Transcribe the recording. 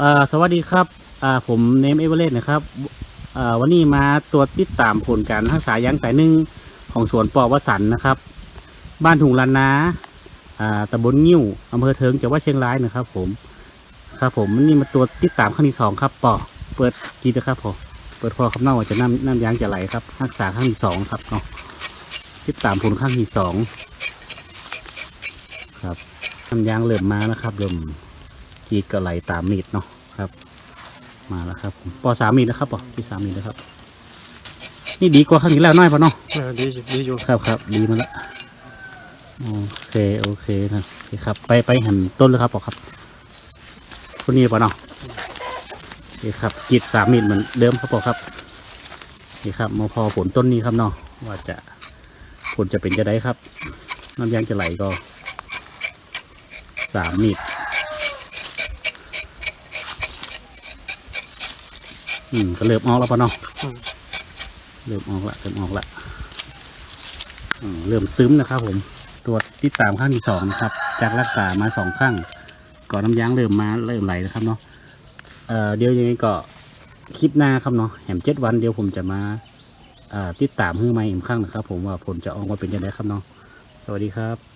อ่อสวัสดีครับอ่าผมเนมเอเวอเรสต์นะครับอ่อวันนี้มาตรวจติดตามผลการรักษายางสายหนึ่งของสวนปอวสันนะครับ บ้านถุงลานนาอ่าตำบลงิ้วอำเภอเทิงจังหวัดเชียงรายนะครับ ผมครับ ผมวันนี้มาตรวจติดตามครั้งที่สองครับปอเปิดกีนะครับผมเปิดพอคำเน่าว่าจะน้ำน้ำยางจะไหลครับรักษาครั้งที่สองครับเนาะติดตามผลครั้งที่สองครับน้ำยางเริ่มมานะครับเริ่ม กีดก็ไหลตามมีดเนาะครับ มาแล้วครับผมปอสามมีดนะครับปอกีดสามมีดนะครับ นี่ดีกว่าครั้งที่แล้วน้อยปะเนาะเออดีอยู่ดีอยู่ครับครับดีมาแล้วโอเคโอเคนะโอเคครับ ไปไปหันต้นเลยครับปอครับคนนี้ปะเนาะโอเคครับกีดสามมีดเหมือนเดิมครับปอครับนี่ครับมาพอผลต้นนี้ครับเนาะว่าจะผลจะเป็นจะได้ครับ น้ำยางจะไหลก็สามมีด อืมก็เริ่มออกแล้วปะเนาะอืมเริ่มออกละเริ่มออกละอืมเริ่มซึมนะครับ ผม ตรวจติดตามข้างที่สองนะครับ จากรักษามาสองข้างก่อนน้ำยางเริ่มมาเริ่มไหลนะครับเนาะเอ่อเดี๋ยวยังไงก็คลิปหน้าครับเนาะแหมเจ็ดวันเดี๋ยวผมจะมาเอ่อติดตามให้ใหม่อีกครั้งนะครับ ผมว่าผลจะออกมาเป็นยังไงครับเนาะสวัสดีครับ